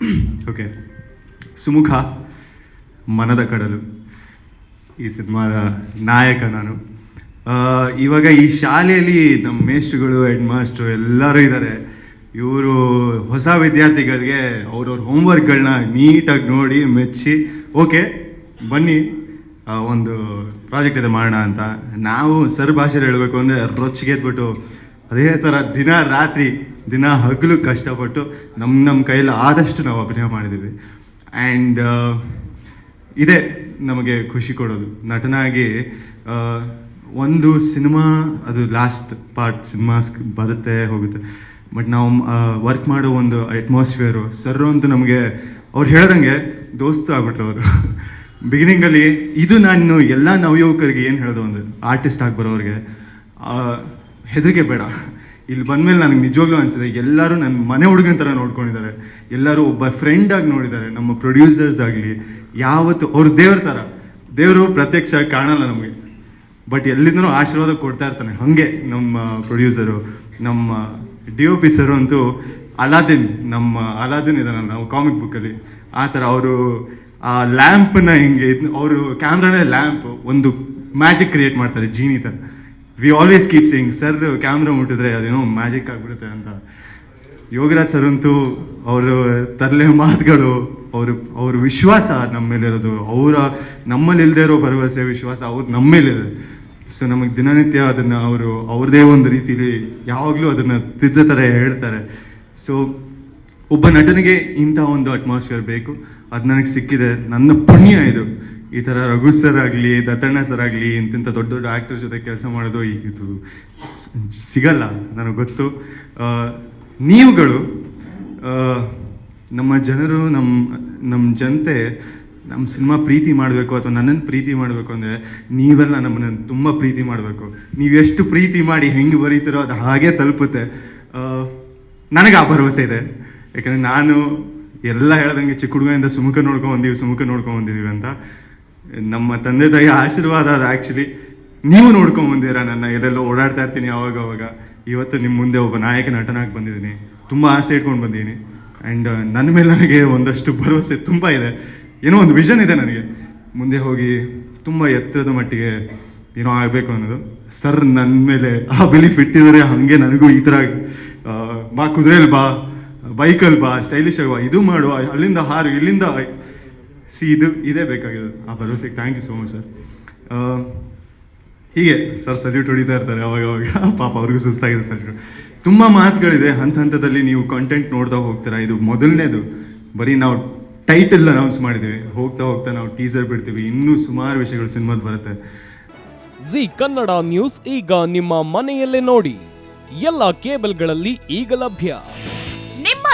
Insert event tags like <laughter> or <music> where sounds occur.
<clears throat> Okay Sumukha, ಮನದ ಕಡಲು. ಈ ಸಿನಿಮಾದ ನಾಯಕ ನಾನು. ಇವಾಗ ಈ ಶಾಲೆಯಲ್ಲಿ ನಮ್ಮ ಮೇಸ್ಟ್ರುಗಳು ಹೆಡ್ ಮಾಸ್ಟ್ರು ಎಲ್ಲರೂ ಇದ್ದಾರೆ ಇವರು ಹೊಸ ವಿದ್ಯಾರ್ಥಿಗಳಿಗೆ ಅವ್ರವ್ರ ಹೋಮ್ವರ್ಕ್ಗಳನ್ನ ನೀಟಾಗಿ ನೋಡಿ ಮೆಚ್ಚಿ ಓಕೆ ಬನ್ನಿ ಒಂದು ಪ್ರಾಜೆಕ್ಟ್ ಇದೆ ಮಾಡೋಣ ಅಂತ. ನಾವು ಸರ್ ಭಾಷೆಯಲ್ಲಿ ಹೇಳಬೇಕು ಅಂದರೆ ರೊಚ್ಚಿಗೆ ಎದ್ಬಿಟ್ಟು ಅದೇ ಥರ ದಿನ ರಾತ್ರಿ ದಿನ ಹಗಲು ಕಷ್ಟಪಟ್ಟು ನಮ್ಮ ನಮ್ಮ ಕೈಯಲ್ಲಿ ಆದಷ್ಟು ನಾವು ಅಭಿನಯ ಮಾಡಿದ್ದೀವಿ. ಆ್ಯಂಡ್ ಇದೇ ನಮಗೆ ಖುಷಿ ಕೊಡೋದು. ನಟನಾಗಿ ಒಂದು ಸಿನಿಮಾ, ಅದು ಲಾಸ್ಟ್ ಪಾರ್ಟ್ ಸಿನಿಮಾಸ್ ಬರುತ್ತೆ, ಹೋಗುತ್ತೆ. ಬಟ್ ನಾವು ವರ್ಕ್ ಮಾಡೋ ಒಂದು ಅಟ್ಮಾಸ್ಫಿಯರು ಸರ್ ಅಂತೂ ನಮಗೆ, ಅವ್ರು ಹೇಳ್ದಂಗೆ ದೋಸ್ತು ಆಗ್ಬಿಟ್ರು ಅವರು. ಬಿಗಿನಿಂಗಲ್ಲಿ ಇದು ನಾನು, ಎಲ್ಲ ನವಯುವಕರಿಗೆ ಏನು ಹೇಳೋದು ಅಂದರೆ ಆರ್ಟಿಸ್ಟ್ ಆಗಿ ಬರೋರಿಗೆ ಹೆದರಿಕೆ ಬೇಡ. ಇಲ್ಲಿ ಬಂದಮೇಲೆ ನನಗೆ ನಿಜವಾಗ್ಲೂ ಅನಿಸಿದೆ ಎಲ್ಲರೂ ನನ್ನ ಮನೆ ಹುಡುಗನ ಥರ ನೋಡ್ಕೊಂಡಿದ್ದಾರೆ. ಎಲ್ಲರೂ ಒಬ್ಬ ಫ್ರೆಂಡಾಗಿ ನೋಡಿದ್ದಾರೆ, ನಮ್ಮ ಪ್ರೊಡ್ಯೂಸರ್ಸ್ ಆಗಲಿ, ಯಾವತ್ತು ಅವ್ರು ದೇವ್ರ ಥರ ದೇವರು ಪ್ರತ್ಯಕ್ಷ ಕಾಣಲ್ಲ ನಮಗೆ. ಬಟ್ ಎಲ್ಲಿಂದನೂ ಆಶೀರ್ವಾದ ಕೊಡ್ತಾ ಇರ್ತಾನೆ, ಹಾಗೆ ನಮ್ಮ ಪ್ರೊಡ್ಯೂಸರು ನಮ್ಮ ಡಿ ಒ ಪಿ ಸರ್ ಅಂತೂ ಅಲಾದಿನ್, ನಮ್ಮ ಅಲಾದಿನ್ ಇದ್ದಾನೆ ನಾವು ಕಾಮಿಕ್ ಬುಕ್ಕಲ್ಲಿ ಆ ಥರ ಅವರು, ಆ ಲ್ಯಾಂಪನ್ನ ಹಿಂಗೆ ಅವರು ಕ್ಯಾಮ್ರಾನೇ ಲ್ಯಾಂಪ್ ಒಂದು ಮ್ಯಾಜಿಕ್ ಕ್ರಿಯೇಟ್ ಮಾಡ್ತಾರೆ ಜೀನಿ ಥರ we always keep sing sir camera ಮುಟ್ಟಿದ್ರೆ ಅದೇನೋ ಮ್ಯಾಜಿಕ್ ಆಗಿಬಿಡುತ್ತೆ ಅಂತ. ಯೋಗರಾಜ್ ಸರ್ ಅಂತೂ ಅವರು ತರಲೆ ಮಾತುಗಳು, ಅವರು, ಅವ್ರ ವಿಶ್ವಾಸ ನಮ್ಮ ಮೇಲಿರೋದು ಅವರ, ನಮ್ಮಲ್ಲಿ ಇಲ್ಲದೆ ಇರೋ ಭರವಸೆ, ವಿಶ್ವಾಸ ಅವ್ರು ನಮ್ಮ ಮೇಲಿದೆ ಸೊ ನಮಗೆ ದಿನನಿತ್ಯ ಅದನ್ನು ಅವರು, ಅವ್ರದೇ ಒಂದು ರೀತಿಲಿ ಯಾವಾಗಲೂ ಅದನ್ನು ತಿದ್ದ ಥರ ಹೇಳ್ತಾರೆ. ಸೊ ಒಬ್ಬ ನಟನಿಗೆ ಇಂಥ ಒಂದು ಅಟ್ಮಾಸ್ಫಿಯರ್ ಬೇಕು. ಅದು ನನಗೆ ಸಿಕ್ಕಿದೆ. ನನ್ನ ಪುಣ್ಯ ಇದು. ಈ ಥರ ರಘು ಸರ್ ಆಗಲಿ ದತ್ತಣ್ಣ ಸರ್ ಆಗಲಿ ಇಂತಿಂಥ ದೊಡ್ಡ ದೊಡ್ಡ ಆ್ಯಕ್ಟರ್ ಜೊತೆ ಕೆಲಸ ಮಾಡೋದು ಇದು ಸಿಗಲ್ಲ, ನನಗೆ ಗೊತ್ತು. ನೀವುಗಳು ನಮ್ಮ ಜನರು ನಮ್ಮ ನಮ್ಮ ಜನತೆ ನಮ್ಮ ಸಿನಿಮಾ ಪ್ರೀತಿ ಮಾಡಬೇಕು ಅಥವಾ ನನ್ನನ್ನು ಪ್ರೀತಿ ಮಾಡಬೇಕು ಅಂದರೆ ನೀವೆಲ್ಲ ನಮ್ಮನ್ನು ತುಂಬ ಪ್ರೀತಿ ಮಾಡಬೇಕು. ನೀವು ಎಷ್ಟು ಪ್ರೀತಿ ಮಾಡಿ ಹೆಂಗೆ ಬರೀತೀರೋ ಅದು ಹಾಗೆ ತಲುಪುತ್ತೆ. ನನಗೆ ಆ ಭರವಸೆ ಇದೆ. ಯಾಕಂದರೆ ನಾನು ಎಲ್ಲ ಹೇಳ್ದಂಗೆ ಚಿಕ್ಕ ಹುಡುಗಿಂದ ಸುಮುಖ ನೋಡ್ಕೊಂಡು ಬಂದೀವಿ, ಸುಮುಖ ನೋಡ್ಕೊಂಡು ಬಂದಿದ್ದೀವಿ ಅಂತ. ನಮ್ಮ ತಂದೆ ತಾಯಿ ಆಶೀರ್ವಾದ ಅದು ಆ್ಯಕ್ಚುಲಿ ನೀವು ನೋಡ್ಕೊಂಡು ಬಂದಿರ ನನ್ನ ಎಲ್ಲೆಲ್ಲೋ ಓಡಾಡ್ತಾ ಇರ್ತೀನಿ ಅವಾಗ ಅವಾಗ. ಇವತ್ತು ನಿಮ್ಮ ಮುಂದೆ ಒಬ್ಬ ನಾಯಕ ನಟನಾಗಿ ಬಂದಿದ್ದೀನಿ. ತುಂಬ ಆಸೆ ಇಟ್ಕೊಂಡು ಬಂದಿದ್ದೀನಿ ಆ್ಯಂಡ್ ನನ್ನ ಮೇಲೆ ನನಗೆ ಒಂದಷ್ಟು ಭರವಸೆ ತುಂಬ ಇದೆ. ಏನೋ ಒಂದು ವಿಷನ್ ಇದೆ ನನಗೆ. ಮುಂದೆ ಹೋಗಿ ತುಂಬ ಎತ್ತರದ ಮಟ್ಟಿಗೆ ಏನೋ ಆಗಬೇಕು ಅನ್ನೋದು. ಸರ್ ನನ್ನ ಮೇಲೆ ಆ ಬಿಲೀಫ್ ಇದ್ದರೆ ಹಾಗೆ ನನಗೂ ಈ ಥರ ಬಾ ಕುದುರೆಯಲ್ಲಿ ಬಾ ಬೈಕಲ್ಲಿ ಬಾ ಸ್ಟೈಲಿಶ್ ಆಗಿ ಬಾ, ಇದು ಮಾಡು, ಅಲ್ಲಿಂದ ಹಾರು, ಇಲ್ಲಿಂದ ಸಿ ಇದು ಇದೇ ಬೇಕಾಗಿರೋದು. ಆ ಭರವಸೆಗೆ thank you so much sir ಹೀಗೆ ಸರ್ ಸಲ್ಯೂಟ್ ಹೊಡಿತಾ ಇರ್ತಾರೆ ಅವಾಗ ಅವಾಗ. <laughs> ಪಾಪ ಅವ್ರಿಗೂ ಸುಸ್ತಾಗಿದೆ ಸರ್ ತುಂಬ ಮಾತುಗಳಿದೆ. ಹಂತ ಹಂತದಲ್ಲಿ ನೀವು ಕಂಟೆಂಟ್ ನೋಡ್ತಾ ಹೋಗ್ತೀರಾ? ಇದು ಮೊದಲನೇದು. ಬರೀ ನಾವು ಟೈಟಲ್ ಅನೌನ್ಸ್ ಮಾಡಿದ್ದೀವಿ. ಹೋಗ್ತಾ ಹೋಗ್ತಾ ನಾವು ಟೀಸರ್ ಬಿಡ್ತೀವಿ. ಇನ್ನೂ ಸುಮಾರು ವಿಷಯಗಳು ಸಿನಿಮಾದ ಬರುತ್ತೆ. ಜಿ ಕನ್ನಡ ನ್ಯೂಸ್ ಈಗ ನಿಮ್ಮ ಮನೆಯಲ್ಲೇ ನೋಡಿ. ಎಲ್ಲ ಕೇಬಲ್ಗಳಲ್ಲಿ ಈಗ ಲಭ್ಯ.